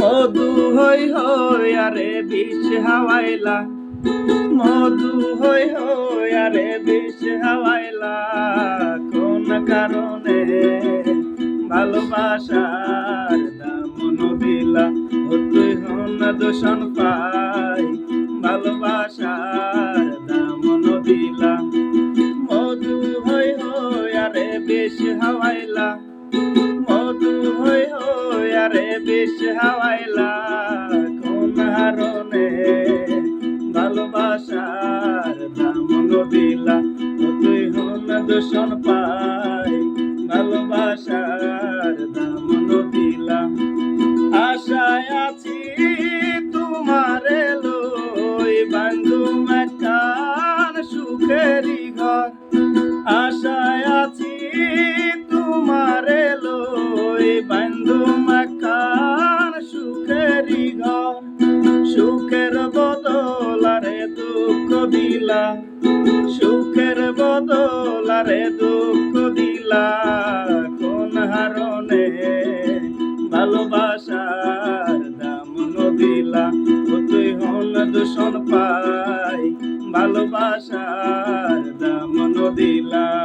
মধু হই হই আরে বিষ হাওয়াইলা মধু হই হই আরে বিষ হাওয়াইলা কোন কারণে ভালোবাসার দামন দিলা ও তুই হন দূষণ পাই ভালোবাসার দামন দিলা মধু হই হই আরে বিষ হাওয়াইলা আরে বিষ হাওয়াইলা, কোন হারণে ভালোবাসার দামন দিলা তুই হন দূষণ পাই, ভালোবাসার দামন দিলা আশায় আছি তোমার লই, বান্ধু মেকান সুখেরি ঘর। আশায় সুখেরি বদলারে দুঃখ দিলা সুখের বদলারে দুঃখ দিলা কোন হারণে ভালোবাসার দাম দিলা তুই হন দূষণ পাই, ভালোবাসার দাম দিলা